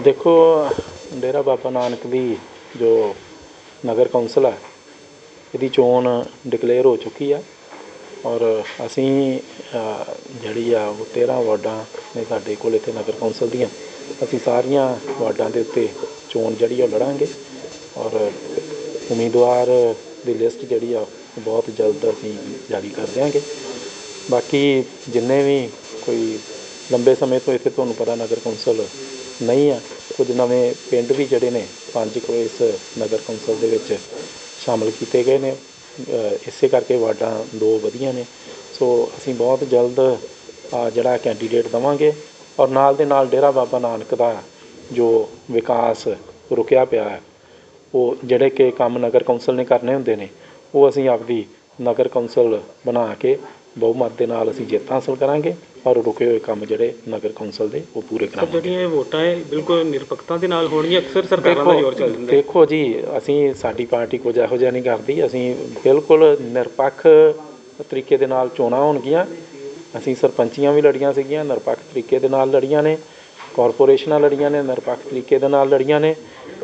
ਦੇਖੋ, ਡੇਰਾ ਬਾਬਾ ਨਾਨਕ ਦੀ ਜੋ ਨਗਰ ਕੌਂਸਲ ਹੈ ਇਹਦੀ ਚੋਣ ਡਿਕਲੇਅਰ ਹੋ ਚੁੱਕੀ ਆ। ਔਰ ਅਸੀਂ ਜਿਹੜੀ ਆ, ਉਹ 13 ਵਾਰਡਾਂ ਨੇ ਸਾਡੇ ਕੋਲ ਇੱਥੇ ਨਗਰ ਕੌਂਸਲ ਦੀਆਂ, ਅਸੀਂ ਸਾਰੀਆਂ ਵਾਰਡਾਂ ਦੇ ਉੱਤੇ ਚੋਣ ਜਿਹੜੀ ਆ ਉਹ ਲੜਾਂਗੇ। ਔਰ ਉਮੀਦਵਾਰ ਦੀ ਲਿਸਟ ਜਿਹੜੀ ਆ, ਉਹ ਬਹੁਤ ਜਲਦ ਅਸੀਂ ਜਾਰੀ ਕਰ ਦਿਆਂਗੇ। ਬਾਕੀ ਜਿੰਨੇ ਵੀ ਕੋਈ ਲੰਬੇ ਸਮੇਂ ਤੋਂ ਇੱਥੇ ਤੁਹਾਨੂੰ ਪਤਾ ਨਗਰ ਕੌਂਸਲ ਨਹੀਂ ਆ, ਕੁਝ ਨਵੇਂ ਪਿੰਡ ਵੀ ਜਿਹੜੇ ਨੇ, ਪੰਜ ਕੋ ਇਸ ਨਗਰ ਕੌਂਸਲ ਦੇ ਵਿੱਚ ਸ਼ਾਮਲ ਕੀਤੇ ਗਏ ਨੇ। ਇਸੇ ਕਰਕੇ ਵਾਰਡਾਂ ਦੋ ਵਧੀਆਂ ਨੇ। ਸੋ ਅਸੀਂ ਬਹੁਤ ਜਲਦ ਆ ਜਿਹੜਾ ਕੈਂਡੀਡੇਟ ਦਵਾਂਗੇ ਔਰ ਨਾਲ ਦੇ ਨਾਲ ਡੇਰਾ ਬਾਬਾ ਨਾਨਕ ਦਾ ਜੋ ਵਿਕਾਸ ਰੁਕਿਆ ਪਿਆ ਹੈ, ਉਹ ਜਿਹੜੇ ਕਿ ਕੰਮ ਨਗਰ ਕੌਂਸਲ ਨੇ ਕਰਨੇ ਹੁੰਦੇ ਨੇ, ਉਹ ਅਸੀਂ ਆਪਦੀ ਨਗਰ ਕੌਂਸਲ ਬਣਾ ਕੇ ਬਹੁਮਤ ਦੇ ਨਾਲ ਅਸੀਂ ਜਿੱਤ ਹਾਸਲ ਕਰਾਂਗੇ। ਔਰ ਰੁਕੇ ਹੋਏ ਕੰਮ ਜਿਹੜੇ ਨਗਰ ਕੌਂਸਲ ਦੇ ਉਹ ਪੂਰੇ ਸਰ ਕਰਾਂਗੇ ਜਿਹੜੀਆਂ ਇਹ ਵੋਟਾਂ ਹੈ ਬਿਲਕੁਲ ਨਿਰਪੱਖਤਾ ਦੇ ਨਾਲ ਹੋਣਗੀਆਂ ਅਕਸਰ ਸਰਕਾਰਾਂ ਦਾ ਜ਼ੋਰ ਚੱਲ ਜਾਂਦਾ ਹੈ। ਦੇਖੋ ਜੀ ਅਸੀਂ ਸਾਡੀ ਪਾਰਟੀ ਕੁਝ ਇਹੋ ਜਿਹਾ ਨਹੀਂ ਕਰਦੀ ਅਸੀਂ ਬਿਲਕੁਲ ਨਿਰਪੱਖ ਤਰੀਕੇ ਦੇ ਨਾਲ ਚੋਣਾਂ ਹੋਣਗੀਆਂ। ਅਸੀਂ ਸਰਪੰਚੀਆਂ ਵੀ ਲੜੀਆਂ ਸੀਗੀਆਂ ਨਿਰਪੱਖ ਤਰੀਕੇ ਦੇ ਨਾਲ ਲੜੀਆਂ ਨੇ। ਕਾਰਪੋਰੇਸ਼ਨਾਂ ਲੜੀਆਂ ਨੇ ਨਿਰਪੱਖ ਤਰੀਕੇ ਦੇ ਨਾਲ ਲੜੀਆਂ ਨੇ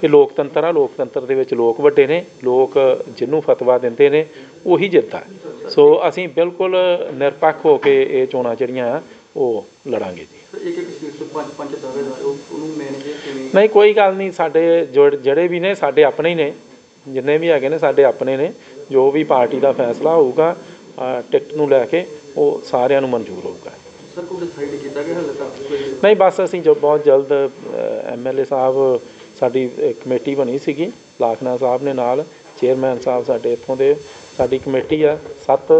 ਇਹ ਲੋਕਤੰਤਰ ਆ ਲੋਕਤੰਤਰ ਦੇ ਵਿੱਚ ਲੋਕ ਵੱਡੇ ਨੇ ਲੋਕ ਜਿਹਨੂੰ ਫਤਵਾ ਦਿੰਦੇ ਨੇ ਉਹੀ ਜਿੱਤਦਾ। ਸੋ ਅਸੀਂ ਬਿਲਕੁਲ ਨਿਰਪੱਖ ਹੋ ਕੇ ਇਹ ਚੋਣਾਂ ਜਿਹੜੀਆਂ ਆ ਉਹ ਲੜਾਂਗੇ ਜੀ। ਇੱਕ ਇੱਕ ਸੀਟ ਤੋਂ ਪੰਜ ਪੰਜ ਦਾਅਵੇਦਾਰ ਉਹ ਉਹਨੂੰ ਮੈਨੇਜ ਕਿਵੇਂ? ਨਹੀਂ ਕੋਈ ਗੱਲ ਨਹੀਂ ਸਾਡੇ ਜਿਹੜੇ ਵੀ ਨੇ ਸਾਡੇ ਆਪਣੇ ਹੀ ਨੇ ਜਿੰਨੇ ਵੀ ਹੈਗੇ ਨੇ ਸਾਡੇ ਆਪਣੇ ਨੇ ਜੋ ਵੀ ਪਾਰਟੀ ਦਾ ਫੈਸਲਾ ਹੋਊਗਾ ਟਿਕਟ ਨੂੰ ਲੈ ਕੇ ਉਹ ਸਾਰਿਆਂ ਨੂੰ ਮਨਜ਼ੂਰ ਹੋਊਗਾ। ਸਰ ਕੋਈ ਡਿਸਾਈਡ ਕੀਤਾ ਕਿ ਹਾਲੇ ਤੱਕ? ਕੋਈ ਨਹੀਂ ਬਸ ਅਸੀਂ ਜੋ ਬਹੁਤ ਜਲਦ ਐਮਐਲਏ ਸਾਹਿਬ ਸਾਡੀ ਕਮੇਟੀ ਬਣੀ ਸੀਗੀ। ਲਾਖਨਾ ਸਾਹਿਬ ਨੇ ਨਾਲ ਚੇਅਰਮੈਨ ਸਾਹਿਬ ਸਾਡੇ ਇੱਥੋਂ ਦੇ। ਸਾਡੀ ਕਮੇਟੀ ਆ ਸੱਤ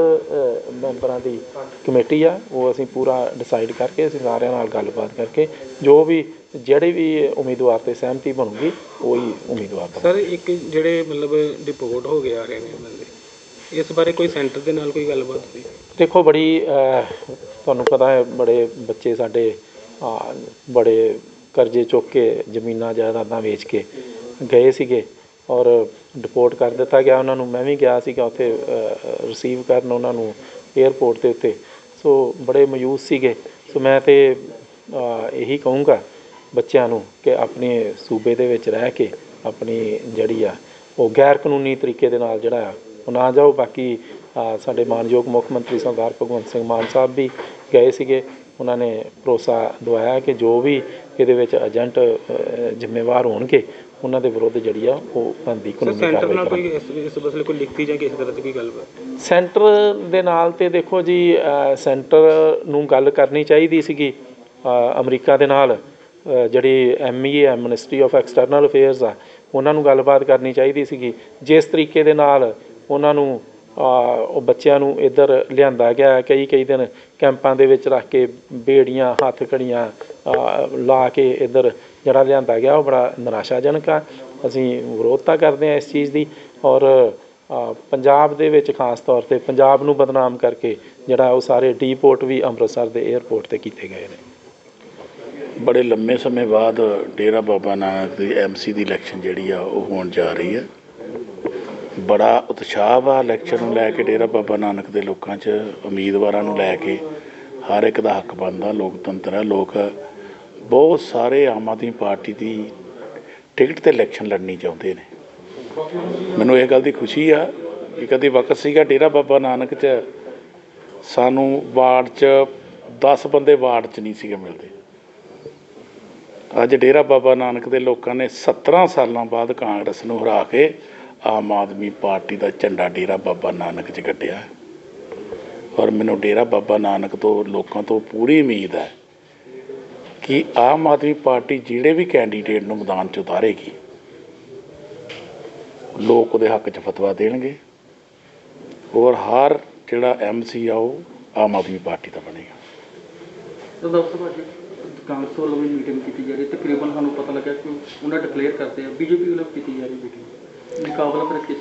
ਮੈਂਬਰਾਂ ਦੀ ਕਮੇਟੀ ਆ। ਉਹ ਅਸੀਂ ਪੂਰਾ ਡਿਸਾਈਡ ਕਰਕੇ ਅਸੀਂ ਸਾਰਿਆਂ ਨਾਲ ਗੱਲਬਾਤ ਕਰਕੇ ਜੋ ਵੀ ਜਿਹੜੇ ਵੀ ਉਮੀਦਵਾਰ ਤੇ ਸਹਿਮਤੀ ਬਣੂਗੀ ਉਹੀ ਉਮੀਦਵਾਰ ਸਰ ਇੱਕ ਜਿਹੜੇ ਮਤਲਬ ਡਿਪੋਰਟ ਹੋ ਗਏ ਆ ਰਹੇ ਨੇ ਬੰਦੇ ਇਸ ਬਾਰੇ ਕੋਈ ਸੈਂਟਰ ਦੇ ਨਾਲ ਕੋਈ ਗੱਲਬਾਤ ਹੋਈ? ਦੇਖੋ ਬੜੀ ਅਹ, ਤੁਹਾਨੂੰ ਪਤਾ ਹੈ ਬੜੇ ਬੱਚੇ ਸਾਡੇ ਅਹ, ਬੜੇ ਕਰਜ਼ੇ ਚੁੱਕ ਕੇ ਜ਼ਮੀਨਾਂ ਜਾਇਦਾਦਾਂ ਵੇਚ ਕੇ ਗਏ ਸੀਗੇ ਔਰ ਡਿਪੋਰਟ ਕਰ ਦਿੱਤਾ ਗਿਆ ਉਹਨਾਂ ਨੂੰ। ਮੈਂ ਵੀ ਗਿਆ ਸੀਗਾ ਉੱਥੇ ਰਿਸੀਵ ਕਰਨ ਉਹਨਾਂ ਨੂੰ 에ਅਰਪੋਰਟ ਦੇ ਉੱਤੇ। ਸੋ ਬੜੇ ਮਯੂਸ ਸੀਗੇ। ਸੋ ਮੈਂ ਤੇ ਅਹ, ਇਹੀ ਕਹੂੰਗਾ ਬੱਚਿਆਂ ਨੂੰ ਕਿ ਆਪਣੇ ਸੂਬੇ ਦੇ ਵਿੱਚ ਰਹਿ ਕੇ ਆਪਣੀ ਜਿਹੜੀ ਆ ਉਹ ਗੈਰ ਕਾਨੂੰਨੀ ਤਰੀਕੇ ਦੇ ਨਾਲ ਜਿਹੜਾ ਆ ਉਹ ਨਾ ਜਾਓ। ਬਾਕੀ ਸਾਡੇ ਮਾਨਯੋਗ ਮੁੱਖ ਮੰਤਰੀ ਸਰਦਾਰ ਭਗਵੰਤ ਸਿੰਘ ਮਾਨ ਸਾਹਿਬ ਵੀ ਗਏ ਸੀਗੇ। ਉਹਨਾਂ ਨੇ ਭਰੋਸਾ ਦਵਾਇਆ ਕਿ ਜੋ ਵੀ ਇਹਦੇ ਵਿੱਚ ਏਜੰਟ ਜ਼ਿੰਮੇਵਾਰ ਹੋਣਗੇ ਉਹਨਾਂ ਦੇ ਵਿਰੁੱਧ ਜਿਹੜੀ ਆ ਉਹ ਬੰਦੀ ਕਾਨੂੰਨੀ ਸੈਂਟਰ ਕਾਰਵਾਈ ਨਾਲ ਕਰਾਂਗੇ। ਕੋਈ ਇਸ ਇਸ ਮਸਲੇ ਕੋਈ ਲਿਖਤੀ ਜਾਂ ਕਿਸੇ ਤਰ੍ਹਾਂ ਦੀ ਕੋਈ ਗੱਲਬਾਤ? ਸੈਂਟਰ ਦੇ ਨਾਲ ਤੇ ਦੇਖੋ ਜੀ ਸੈਂਟਰ ਨੂੰ ਗੱਲ ਕਰਨੀ ਚਾਹੀਦੀ ਸੀਗੀ ਅਮਰੀਕਾ ਦੇ ਨਾਲ। ਜਿਹੜੀ ਐਮਈ ਹੈ ਮਿਨਿਸਟਰੀ ਆਫ ਐਕਸਟਰਨਲ ਅਫੇਅਰਸ ਆ ਉਹਨਾਂ ਨੂੰ ਗੱਲਬਾਤ ਕਰਨੀ ਚਾਹੀਦੀ ਸੀਗੀ। ਜਿਸ ਤਰੀਕੇ ਦੇ ਨਾਲ ਉਹਨਾਂ ਨੂੰ ਉਹ ਬੱਚਿਆਂ ਨੂੰ ਇੱਧਰ ਲਿਆਂਦਾ ਗਿਆ ਕਈ ਕਈ ਦਿਨ ਕੈਂਪਾਂ ਦੇ ਵਿੱਚ ਰੱਖ ਕੇ ਬੇੜੀਆਂ, ਹੱਥ ਘੜੀਆਂ ਲਾ ਕੇ ਇੱਧਰ ਜਿਹੜਾ ਲਿਆਂਦਾ ਗਿਆ, ਉਹ ਬੜਾ ਨਿਰਾਸ਼ਾਜਨਕ ਆ। ਅਸੀਂ ਵਿਰੋਧਤਾ ਕਰਦੇ ਹਾਂ ਇਸ ਚੀਜ਼ ਦੀ। ਔਰ ਪੰਜਾਬ ਦੇ ਵਿੱਚ ਖਾਸ ਤੌਰ ਤੇ ਪੰਜਾਬ ਨੂੰ ਬਦਨਾਮ ਕਰਕੇ ਜਿਹੜਾ ਉਹ ਸਾਰੇ ਡੀਪੋਰਟ ਵੀ ਅੰਮ੍ਰਿਤਸਰ ਦੇ 에ਅਰਪੋਰਟ ਤੇ ਕੀਤੇ ਗਏ ਨੇ। ਬੜੇ ਲੰਮੇ ਸਮੇਂ ਬਾਅਦ ਡੇਰਾ ਬਾਬਾ ਨਾਨਕ ਦੀ ਐਮਸੀ ਦੀ ਇਲੈਕਸ਼ਨ ਜਿਹੜੀ ਆ, ਉਹ ਹੋਣ ਜਾ ਰਹੀ ਹੈ। ਬੜਾ ਉਤਸ਼ਾਹ ਵਾ ਇਲੈਕਸ਼ਨ ਨੂੰ ਲੈ ਕੇ ਡੇਰਾ ਬਾਬਾ ਨਾਨਕ ਦੇ ਲੋਕਾਂ 'ਚ, ਉਮੀਦਵਾਰਾਂ ਨੂੰ ਲੈ ਕੇ। ਹਰ ਇੱਕ ਦਾ ਹੱਕ ਬਣਦਾ, ਲੋਕਤੰਤਰ ਹੈ, ਲੋਕ ਬਹੁਤ ਸਾਰੇ ਆਮ ਆਦਮੀ ਪਾਰਟੀ ਦੀ ਟਿਕਟ ਤੇ ਇਲੈਕਸ਼ਨ ਲੜਨੀ ਚਾਹੁੰਦੇ ਨੇ। ਮੈਨੂੰ ਇਹ ਗੱਲ ਦੀ ਖੁਸ਼ੀ ਆ ਕਿ ਕਦੀ ਵਕਤ ਸੀਗਾ ਡੇਰਾ ਬਾਬਾ ਨਾਨਕ 'ਚ, ਸਾਨੂੰ ਵਾਰਡ 'ਚ 10 ਬੰਦੇ ਵਾਰਡ 'ਚ ਨਹੀਂ ਸੀਗੇ ਮਿਲਦੇ। ਅੱਜ ਡੇਰਾ ਬਾਬਾ ਨਾਨਕ ਦੇ ਲੋਕਾਂ ਨੇ 17 ਸਾਲਾਂ ਬਾਅਦ ਕਾਂਗਰਸ ਨੂੰ ਹਰਾ ਕੇ ਆਮ ਆਦਮੀ ਪਾਰਟੀ ਦਾ ਝੰਡਾ ਡੇਰਾ ਬਾਬਾ ਨਾਨਕ 'ਚ ਕੱਢਿਆ। ਔਰ ਮੈਨੂੰ ਡੇਰਾ ਬਾਬਾ ਨਾਨਕ ਤੋਂ ਲੋਕਾਂ ਤੋਂ ਪੂਰੀ ਉਮੀਦ ਹੈ ਕਿ ਆਮ ਆਦਮੀ ਪਾਰਟੀ ਜਿਹੜੇ ਵੀ ਕੈਂਡੀਡੇਟ ਨੂੰ ਮੈਦਾਨ 'ਚ ਉਤਾਰੇਗੀ, ਲੋਕ ਉਹਦੇ ਹੱਕ 'ਚ ਫਤਵਾ ਦੇਣਗੇ ਔਰ ਹਰ ਜਿਹੜਾ ਐਮਸੀ ਆ ਉਹ ਆਮ ਆਦਮੀ ਪਾਰਟੀ ਦਾ ਬਣੇਗਾ। ਤਾਂ ਡਾਕਟਰ ਸਾਹਿਬ ਕਾਂਗਰਸ ਵੱਲੋਂ ਵੀ ਮੀਟਿੰਗ ਕੀਤੀ ਜਾ ਰਹੀ ਹੈ। ਤਕਰੀਬਨ ਸਾਨੂੰ ਪਤਾ ਲੱਗਾ ਕਿ ਉਹਨਾਂ ਡਿਕਲੇਅਰ ਕਰਦੇ ਆ, ਬੀਜੇਪੀ ਵੱਲੋਂ ਕੀਤੀ ਜਾ ਰਹੀ ਮੀਟਿੰਗ ਮੁਕਾਬਲਾ ਫਿਰ ਕਿਸ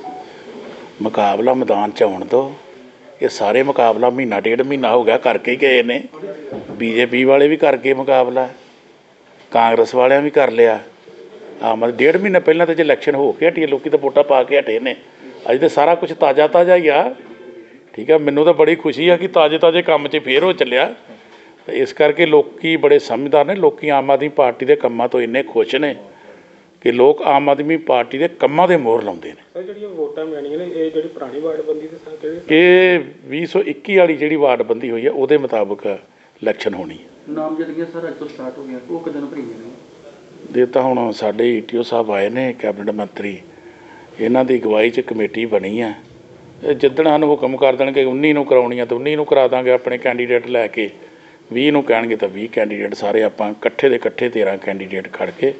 ਮੁਕਾਬਲਾ ਮੈਦਾਨ 'ਚ ਆਉਣ ਦੋ ਇਹ ਸਾਰੇ ਮੁਕਾਬਲਾ ਮਹੀਨਾ ਡੇਢ ਮਹੀਨਾ ਹੋ ਗਿਆ ਕਰਕੇ ਹੀ ਗਏ ਨੇ। ਬੀਜੇਪੀ ਵਾਲੇ ਵੀ ਕਰਕੇ ਮੁਕਾਬਲਾ। ਕਾਂਗਰਸ ਵਾਲਿਆਂ ਵੀ ਕਰ ਲਿਆ। ਆਮ ਆਦਮੀ ਡੇਢ ਮਹੀਨਾ ਪਹਿਲਾਂ ਤਾਂ ਜੇ ਇਲੈਕਸ਼ਨ ਹੋ ਕੇ ਹਟੀ ਹੈ, ਲੋਕੀ ਤਾਂ ਵੋਟਾਂ ਪਾ ਕੇ ਹਟੇ ਨੇ। ਅੱਜ ਤੇ ਸਾਰਾ ਕੁਝ ਤਾਜ਼ਾ ਤਾਜ਼ਾ ਹੀ ਆ। ਠੀਕ ਆ ਮੈਨੂੰ ਤਾਂ ਬੜੀ ਖੁਸ਼ੀ ਆ ਕਿ ਤਾਜ਼ੇ ਤਾਜ਼ੇ ਕੰਮ 'ਚ ਫੇਰ ਹੋ ਚੱਲਿਆ। ਤੇ ਇਸ ਕਰਕੇ ਲੋਕੀ ਬੜੇ ਸਮਝਦਾਰ ਨੇ ਲੋਕੀ ਆਮ ਆਦਮੀ ਪਾਰਟੀ ਦੇ ਕੰਮਾਂ ਤੋਂ ਇੰਨੇ ਖੁਸ਼ ਨੇ। ਕਿ ਲੋਕ ਆਮ ਆਦਮੀ ਪਾਰਟੀ ਦੇ ਕੰਮਾਂ ਦੇ ਮੋਹਰ ਲਾਉਂਦੇ ਨੇ। ਸਰ ਜਿਹੜੀਆਂ ਵੋਟਾਂ ਮਿਲਣੀਆਂ ਨੇ ਇਹ ਜਿਹੜੀ ਪੁਰਾਣੀ ਵਾਰਡਬੰਦੀ ਦੇ ਸਾਂ ਕਿਹੜੇ ਇਹ 2021 ਵਾਲੀ ਜਿਹੜੀ ਵਾਰਡਬੰਦੀ ਹੋਈ ਹੈ ਉਹਦੇ ਮੁਤਾਬਕ ਇਲੈਕਸ਼ਨ ਹੋਣੀ ਹੈ। ਨਾਮ ਜਿਹੜੀਆਂ ਸਰ ਅੱਜ ਤੋਂ ਸਟਾਰਟ ਹੋ ਗਿਆ ਉਹ ਕਦੋਂ ਭਰੀਆਂ ਨੇ? ਦੇ ਤਾਂ ਹੁਣ ਸਾਡੇ ਈਟੀਓ ਸਾਹਿਬ ਆਏ ਨੇ ਕੈਬਨਿਟ ਮੰਤਰੀ। ਇਹਨਾਂ ਦੀ ਅਗਵਾਈ 'ਚ ਕਮੇਟੀ ਬਣੀ ਹੈ। ਇਹ ਜਿੱਦਣ ਸਾਨੂੰ ਹੁਕਮ ਕਰ ਦੇਣਗੇ 19 ਨੂੰ ਕਰਾਉਣੀ ਆ ਤਾਂ 19 ਨੂੰ ਕਰਾ ਦਾਂਗੇ ਆਪਣੇ ਕੈਂਡੀਡੇਟ ਲੈ ਕੇ। 20 ਨੂੰ ਕਹਿਣਗੇ ਤਾਂ 20 ਕੈਂਡੀਡੇਟ ਸਾਰੇ ਆਪਾਂ ਇਕੱਠੇ ਦੇ ਇਕੱਠੇ 13 ਕੈਂਡੀਡੇਟ ਖੜ ਕੇ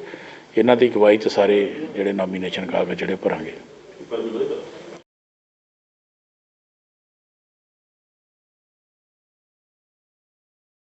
ਇਹਨਾਂ ਦੀ ਅਗਵਾਈ 'ਚ ਸਾਰੇ ਜਿਹੜੇ ਨੋਮੀਨੇਸ਼ਨ ਕਾਗਜ਼ ਜਿਹੜੇ ਭਰਾਂਗੇ।